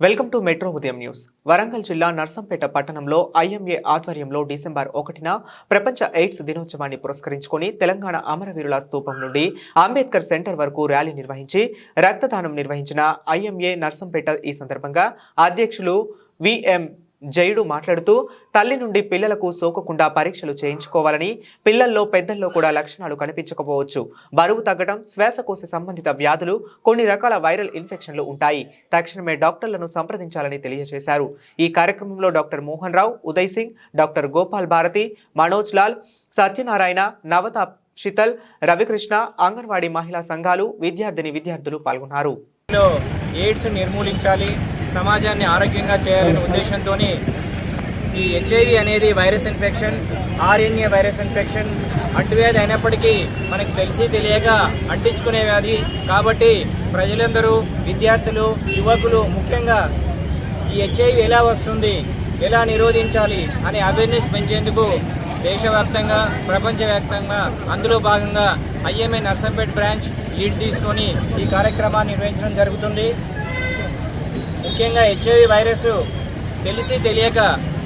Welcome to metro Udayam news. Warangal జిల్లా నర్సంపేట పట్టణంలో IMA ఆధ్వర్యంలో డిసెంబర్ ఒకటిన ప్రపంచ ఎయిడ్స్ దినోత్సవాన్ని పురస్కరించుకొని తెలంగాణ అమరవీరుల స్తూపం నుండి అంబేద్కర్ సెంటర్ వరకు ర్యాలీ నిర్వహించి రక్తదానం నిర్వహించిన ఐఎంఏ నర్సంపేట ఈ సందర్భంగా అధ్యక్షులు విఎం జయుడు మాట్లాడుతూ తల్లి నుండి పిల్లలకు సోకకుండా పరీక్షలు చేయించుకోవాలని పిల్లల్లో పెద్దల్లో కూడా లక్షణాలు కనిపించకపోవచ్చు. బరువు తగ్గడం శ్వాసకోశ సంబంధిత వ్యాధులు కొన్ని రకాల వైరల్ ఇన్ఫెక్షన్లు ఉంటాయి. తక్షణమే డాక్టర్లను సంప్రదించాలని తెలియజేశారు. ఈ కార్యక్రమంలో డాక్టర్ మోహన్ రావు ఉదయ్ సింగ్ డాక్టర్ గోపాల్ భారతి మనోజ్ లాల్ సత్యనారాయణ నవత శితల్ రవికృష్ణ అంగన్వాడీ మహిళా సంఘాలు విద్యార్థిని విద్యార్థులు పాల్గొన్నారు. ఎయిడ్స్ నిర్మూలించాలి సమాజాన్ని ఆరోగ్యంగా చేయాలనే ఉద్దేశంతో ఈ హెచ్ఐవి అనేది virus infection RNA virus infection అంటువ్యాధి అయినప్పటికీ మనకు తెలిసి తెలియక అంటించుకునే వ్యాధి. కాబట్టి ప్రజలందరూ విద్యార్థులు యువకులు ముఖ్యంగా ఈ హెచ్ఐవి ఎలా వస్తుంది ఎలా నిరోధించాలి అనే అవేర్నెస్ పెంచేందుకు దేశవ్యాప్తంగా ప్రపంచవ్యాప్తంగా అందులో భాగంగా ఐఎంఏ నర్సంపేట్ బ్రాంచ్ లీడ్ తీసుకొని ఈ కార్యక్రమాన్ని నిర్వహించడం జరుగుతుంది. ముఖ్యంగా హెచ్ఐవి వైరస్ తెలిసి తెలియక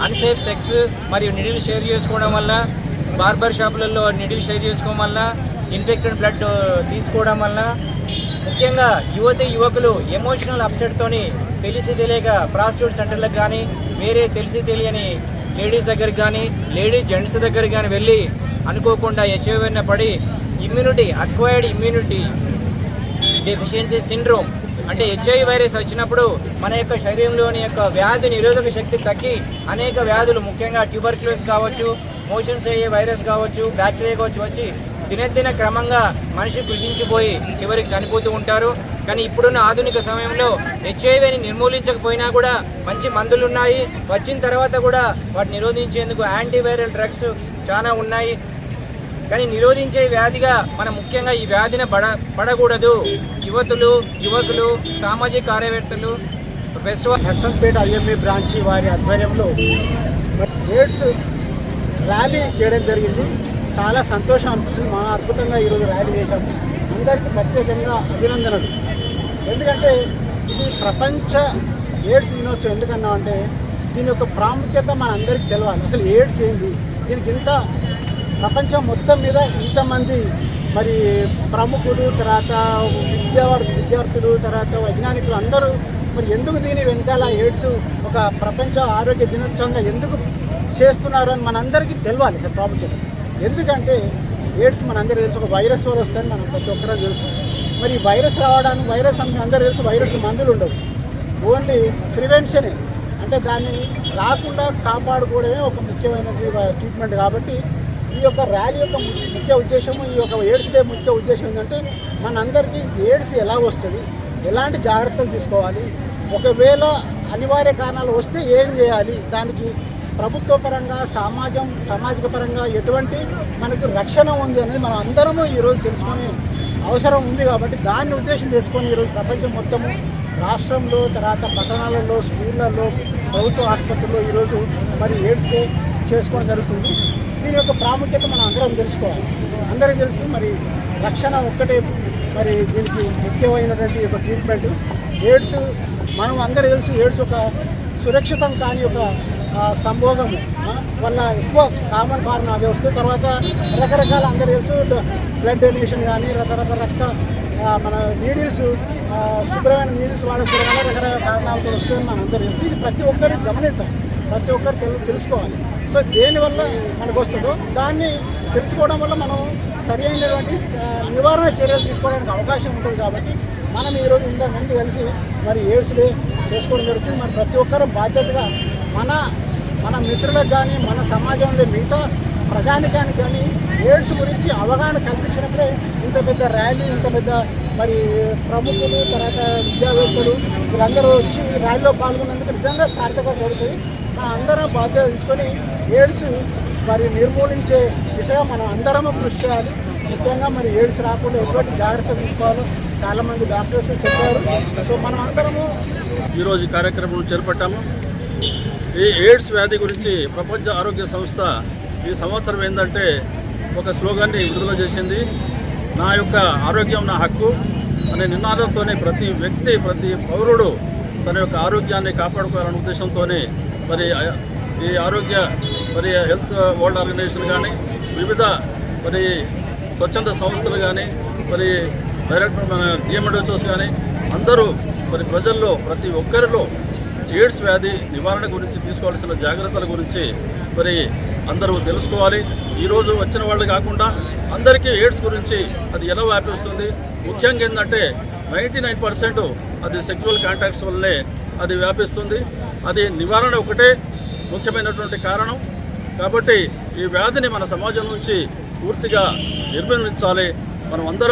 అన్సేఫ్ సెక్స్ మరియు నిడిల్ షేర్ చేసుకోవడం వల్ల బార్బర్ షాపులలో నిడిల్ షేర్ చేసుకోవడం వల్ల ఇన్ఫెక్టెడ్ బ్లడ్ తీసుకోవడం వల్ల ముఖ్యంగా యువతి యువకులు ఎమోషనల్ అప్సెట్తోని తెలిసి తెలియక ప్రాస్టిట్యూట్ సెంటర్లకు కానీ వేరే తెలిసి తెలియని లేడీస్ దగ్గరికి కానీ లేడీస్ జెంట్స్ దగ్గరికి కానీ వెళ్ళి అనుకోకుండా హెచ్ఐవిన పడి immunity acquired immunity deficiency syndrome అంటే హెచ్ఐవి వైరస్ వచ్చినప్పుడు మన యొక్క శరీరంలోని యొక్క వ్యాధి నిరోధక శక్తి తగ్గి అనేక వ్యాధులు ముఖ్యంగా ట్యూబర్క్యులోస్ కావచ్చు మోషన్స్ అయ్యే వైరస్ కావచ్చు బ్యాక్టీరియా కావచ్చు వచ్చి దినదిన క్రమంగా మనిషి కృషించిపోయి చివరికి చనిపోతూ ఉంటారు. కానీ ఇప్పుడున్న ఆధునిక సమయంలో హెచ్ఐవిని నిర్మూలించకపోయినా కూడా మంచి మందులు ఉన్నాయి. వచ్చిన తర్వాత కూడా వాటిని నిరోధించేందుకు యాంటీవైరల్ డ్రగ్స్ చాలా ఉన్నాయి. కానీ నిరోధించే వ్యాధిగా మనం ముఖ్యంగా ఈ వ్యాధిని పడ పడకూడదు. యువతులు యువకులు సామాజిక కార్యకర్తలు విశ్వ నర్సంపేట ఐఎంఏ బ్రాంచి వారి ఆధ్వర్యంలో ఎయిడ్స్ ర్యాలీ చేయడం జరిగింది. చాలా సంతోషం అనిపిస్తుంది. మా అద్భుతంగా ఈరోజు ర్యాలీ చేశాము అందరికీ ప్రత్యేకంగా అభినందనలు. ఎందుకంటే ఇది ప్రపంచ ఎయిడ్స్ దినోత్సవం. ఎందుకన్నా అంటే దీని యొక్క ప్రాముఖ్యత మన అందరికీ తెలవాలి. అసలు ఎయిడ్స్ ఏంది? దీనికి ఇంత ప్రపంచం మొత్తం మీద ఇంతమంది మరి ప్రముఖులు తర్వాత విద్యార్థి విద్యార్థులు తర్వాత వైజ్ఞానికులు అందరూ మరి ఎందుకు దీని వెనకాల ఎయిడ్స్ ఒక ప్రపంచ ఆరోగ్య దినోత్సవంగా ఎందుకు చేస్తున్నారు అని మనందరికీ తెలియాలి సార్ ప్రాముఖ్యత ఎందుకంటే ఎయిడ్స్ మనందరూ తెలుసు ఒక వైరస్ వల్ల వస్తుందని మనం ప్రతి ఒక్కరూ తెలుసు. మరి వైరస్ రావడానికి వైరస్ అందరూ తెలుసు వైరస్ మందులు ఉండవు. ఓన్లీ ప్రివెన్షనే అంటే దాన్ని రాకుండా కాపాడుకోవడమే ఒక ముఖ్యమైన ట్రీట్మెంట్ కాబట్టి ఈ యొక్క ర్యాలీ యొక్క ముఖ్య ఉద్దేశము ఈ యొక్క ఎయిడ్స్ డే ముఖ్య ఉద్దేశం ఏంటంటే మనందరికీ ఎయిడ్స్ ఎలా వస్తుంది ఎలాంటి జాగ్రత్తలు తీసుకోవాలి ఒకవేళ అనివార్య కారణాలు వస్తే ఏం చేయాలి దానికి ప్రభుత్వ పరంగా సమాజం సామాజిక పరంగా ఎటువంటి మనకు రక్షణ ఉంది అనేది మనం అందరము ఈరోజు తెలుసుకునే అవసరం ఉంది కాబట్టి దాన్ని ఉద్దేశం చేసుకొని ఈరోజు ప్రపంచం మొత్తము రాష్ట్రంలో తర్వాత పట్టణాలలో స్కూళ్ళల్లో ప్రభుత్వ ఆసుపత్రుల్లో ఈరోజు మరి ఎయిడ్స్ డే చేసుకోవడం జరుగుతుంది. దీని యొక్క ప్రాముఖ్యత మనం అందరం తెలుసుకోవాలి. అందరికీ తెలుసు మరి రక్షణ ఒక్కటే మరి దీనికి ముఖ్యమైనటువంటి ఒక ట్రీట్మెంట్ ఎయిడ్స్ మనం అందరూ తెలుసు ఎయిడ్స్ ఒక సురక్షితం కాని ఒక సంభోగము వల్ల ఎక్కువ కామన్ కారణం అది వస్తుంది. తర్వాత రకరకాల అందరూ తెలుసు బ్లడ్ డొనేషన్ కానీ రకరకాల రక్త మన నీడిల్స్ శుభ్రమైన నీడిల్స్ వాడకపోవడం వల్ల రకరకాల కారణాలతో వస్తుందని మనం అందరూ తెలుసు. ఇది ప్రతి ఒక్కరికి గమనించాలి. ప్రతి ఒక్కరు తెలుసుకోవాలి. సో దేనివల్ల మనకు వస్తుందో దాన్ని తెలుసుకోవడం వల్ల మనం సరి అయినటువంటి నివారణ చర్యలు తీసుకోవడానికి అవకాశం ఉంటుంది కాబట్టి మనం ఈరోజు ఇంతమంది కలిసి మరి ఎయిడ్స్ డే చేసుకోవడం జరుగుతుంది. మరి ప్రతి ఒక్కరూ బాధ్యతగా మన మన మిత్రులకు కానీ మన సమాజంలో మిగతా ప్రజానికానికి కానీ ఎయిడ్స్ గురించి అవగాహన కల్పించినప్పుడే ఇంత పెద్ద ర్యాలీ ఇంత పెద్ద మరి ప్రముఖులు తర్వాత విద్యావేత్తలు వీళ్ళందరూ వచ్చి ర్యాలీలో పాల్గొన్నందుకు నిజంగా సార్థకత జరుగుతుంది అందరం బాధ్యత తీసుకొని ఎయిడ్స్ మరి నిర్మూలించే దిశగా మనం అందరము కృషి చేయాలి. ముఖ్యంగా మరి ఎయిడ్స్ రాకుండా ఎటువంటి జాగ్రత్త తీసుకోవాలో చాలామంది డాక్టర్స్ చెప్పారు. సో మనం అందరము ఈరోజు కార్యక్రమం చేపట్టాము. ఈ ఎయిడ్స్ వ్యాధి గురించి ప్రపంచ ఆరోగ్య సంస్థ ఈ సంవత్సరం ఏంటంటే ఒక స్లోగాన్ని విడుదల చేసింది. నా యొక్క ఆరోగ్యం నా హక్కు అనే నినాదంతోనే ప్రతి వ్యక్తి ప్రతి పౌరుడు తన యొక్క ఆరోగ్యాన్ని కాపాడుకోవాలనే ఉద్దేశంతోనే మరి ఈ ఆరోగ్య మరి హెల్త్ వరల్డ్ ఆర్గనైజేషన్ కానీ వివిధ మరి స్వచ్ఛంద సంస్థలు కానీ మరి డైరెక్టర్ మన డిఎంఎడ్హెచ్ఓస్ కానీ అందరూ మరి ప్రజల్లో ప్రతి ఒక్కరిలో ఎయిడ్స్ వ్యాధి నివారణ గురించి తీసుకోవాల్సిన జాగ్రత్తల గురించి మరి అందరూ తెలుసుకోవాలి. ఈరోజు వచ్చిన వాళ్ళు కాకుండా అందరికీ ఎయిడ్స్ గురించి అది ఎలా వ్యాపిస్తుంది? ముఖ్యంగా ఏంటంటే నైంటీ నైన్ పర్సెంట్ అది సెక్చువల్ కాంటాక్ట్స్ వల్లే అది వ్యాపిస్తుంది. అది నివారణ ఒకటే ముఖ్యమైనటువంటి కారణం. కాబట్టి ఈ వ్యాధిని మన సమాజం నుంచి పూర్తిగా నిర్మూలించాలి. మనం అందరం